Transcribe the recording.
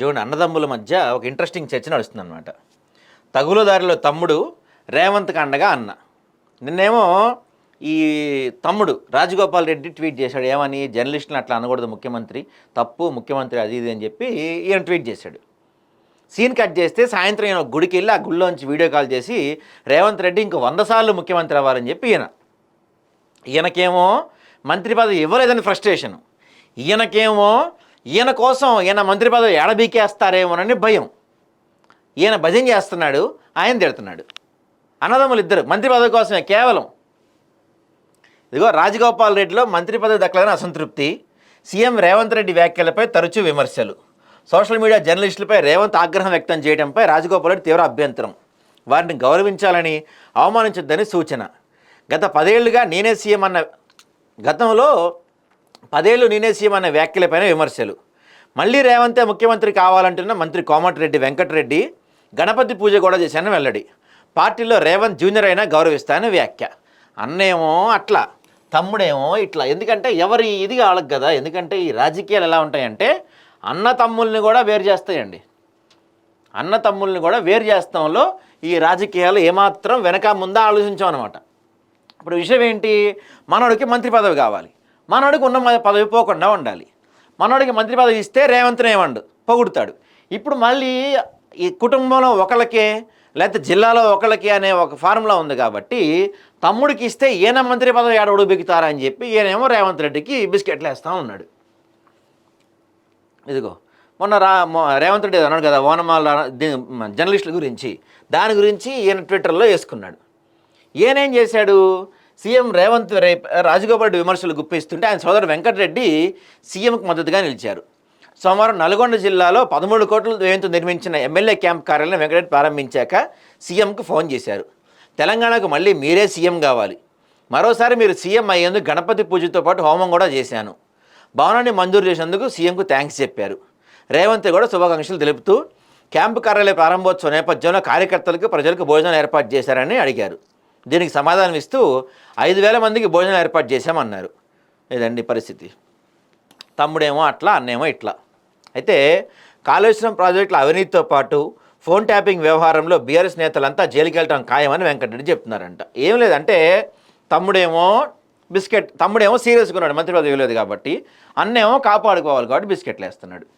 చూడండి అన్నదమ్ముల మధ్య ఒక ఇంట్రెస్టింగ్ చర్చ నడుస్తుంది అనమాట తగులదారిలో తమ్ముడు రేవంత్కి అండగా అన్న. నిన్నేమో ఈ తమ్ముడు రాజగోపాల్ రెడ్డి ట్వీట్ చేశాడు. ఏమని? జర్నలిస్టులను అట్లా అనకూడదు ముఖ్యమంత్రి. తప్పు ముఖ్యమంత్రి అది ఇది అని చెప్పి ఈయన ట్వీట్ చేశాడు. సీన్ కట్ చేస్తే సాయంత్రం ఈయన గుడికి వెళ్ళి ఆ గుడిలోంచి వీడియో కాల్ చేసి రేవంత్ రెడ్డి ఇంకో వంద సార్లు ముఖ్యమంత్రి అవ్వాలని చెప్పి ఈయన. ఈయనకేమో మంత్రి పదవి ఇవ్వలేదని ఫ్రస్ట్రేషన్ ఈయనకేమో ఈయన కోసం ఈయన మంత్రి పదవి ఏడబీకేస్తారేమోనని భయం. ఈయన భజన చేస్తున్నాడు ఆయన తిడుతున్నాడు. అన్నదమ్ములు ఇద్దరు మంత్రి పదవి కోసమే కేవలం. ఇదిగో రాజగోపాల్ రెడ్డిలో మంత్రి పదవి దక్కలేదని అసంతృప్తి. సీఎం రేవంత్ రెడ్డి వ్యాఖ్యలపై తరచూ విమర్శలు. సోషల్ మీడియా జర్నలిస్టులపై రేవంత్ ఆగ్రహం వ్యక్తం చేయడంపై రాజగోపాల్ రెడ్డి తీవ్ర అభ్యంతరం. వారిని గౌరవించాలని అవమానించొద్దని సూచన. గత పదేళ్ళుగా నేనే సీఎం అన్న గతంలో పదేళ్ళు నేనే సీఎం అన్న వ్యాఖ్యలపైన విమర్శలు. మళ్ళీ రేవంతే ముఖ్యమంత్రి కావాలంటున్న మంత్రి కోమటిరెడ్డి వెంకటరెడ్డి గణపతి పూజ కూడా చేశాను వెల్లడి. పార్టీలో రేవంత్ జూనియర్ అయినా గౌరవిస్తానని వ్యాఖ్య. అన్నేమో అట్లా తమ్ముడేమో ఇట్లా. ఎందుకంటే ఎవరి ఇది వాళ్ళకి కదా ఎందుకంటే ఈ రాజకీయాలు ఎలా ఉంటాయంటే అన్న తమ్ముల్ని కూడా వేరు చేస్తాయండి. అన్న తమ్ముల్ని కూడా వేరు చేస్తాంలో ఈ రాజకీయాలు ఏమాత్రం వెనక ముందా ఆలోచించాం అనమాట ఇప్పుడు విషయం ఏంటి? మనోడికి మంత్రి పదవి కావాలి. మనోడికి ఉన్న పదవి పోకుండా ఉండాలి. మనోడికి మంత్రి పదవి ఇస్తే రేవంత్ని ఏమండు? పొగుడుతాడు. ఇప్పుడు మళ్ళీ ఈ కుటుంబంలో ఒకళ్ళకే లేకపోతే జిల్లాలో ఒకళ్ళకి అనే ఒక ఫార్ములా ఉంది కాబట్టి తమ్ముడికి ఇస్తే ఈయన మంత్రి పదవి ఏడవడు బిగుతారా అని చెప్పి ఈయనేమో రేవంత్ రెడ్డికి బిస్కెట్లు వేస్తూ ఉన్నాడు. ఇదిగో మొన్న రా రేవంత్ రెడ్డి అన్నాడు కదా ఓనమాల జర్నలిస్టుల గురించి. దాని గురించి ఈయన ట్విట్టర్లో వేసుకున్నాడు. ఈయనేం చేశాడు? సీఎం రేవంత్ రే రాజగోపాల్ రెడ్డి విమర్శలు గుప్పిస్తుంటే ఆయన సోదరుడు వెంకటరెడ్డి సీఎంకు మద్దతుగా నిలిచారు. సోమవారం నల్గొండ జిల్లాలో పదమూడు కోట్ల వ్యయంతో నిర్మించిన ఎమ్మెల్యే క్యాంప్ కార్యాలయం వెంకటరెడ్డి ప్రారంభించాక సీఎంకు ఫోన్ చేశారు. తెలంగాణకు మళ్ళీ మీరే సీఎం కావాలి. మరోసారి మీరు సీఎం అయ్యేందుకు గణపతి పూజతో పాటు హోమం కూడా చేశాను. భవనాన్ని మంజూరు చేసినందుకు సీఎంకు థ్యాంక్స్ చెప్పారు. రేవంత్ కూడా శుభాకాంక్షలు తెలుపుతూ క్యాంపు కార్యాలయ ప్రారంభోత్సవ నేపథ్యంలో కార్యకర్తలకు ప్రజలకు భోజనం ఏర్పాటు చేశారని అడిగారు. దీనికి సమాధానం ఇస్తూ ఐదు వేల మందికి భోజనం ఏర్పాటు చేశామన్నారు. ఇదండి పరిస్థితి. తమ్ముడేమో అట్లా అన్నేమో ఇట్లా. అయితే కాళేశ్వరం ప్రాజెక్టుల అవినీతితో పాటు ఫోన్ ట్యాపింగ్ వ్యవహారంలో బీఆర్ఎస్ నేతలంతా జైలుకి వెళ్ళటం ఖాయమని వెంకటరెడ్డి చెప్తున్నారంట. ఏం లేదంటే తమ్ముడేమో బిస్కెట్ తమ్ముడేమో సీరియస్గా ఉన్నాడు మంత్రి పదవి లేదు కాబట్టి అన్నేమో కాపాడుకోవాలి కాబట్టి బిస్కెట్లు వేస్తున్నాడు.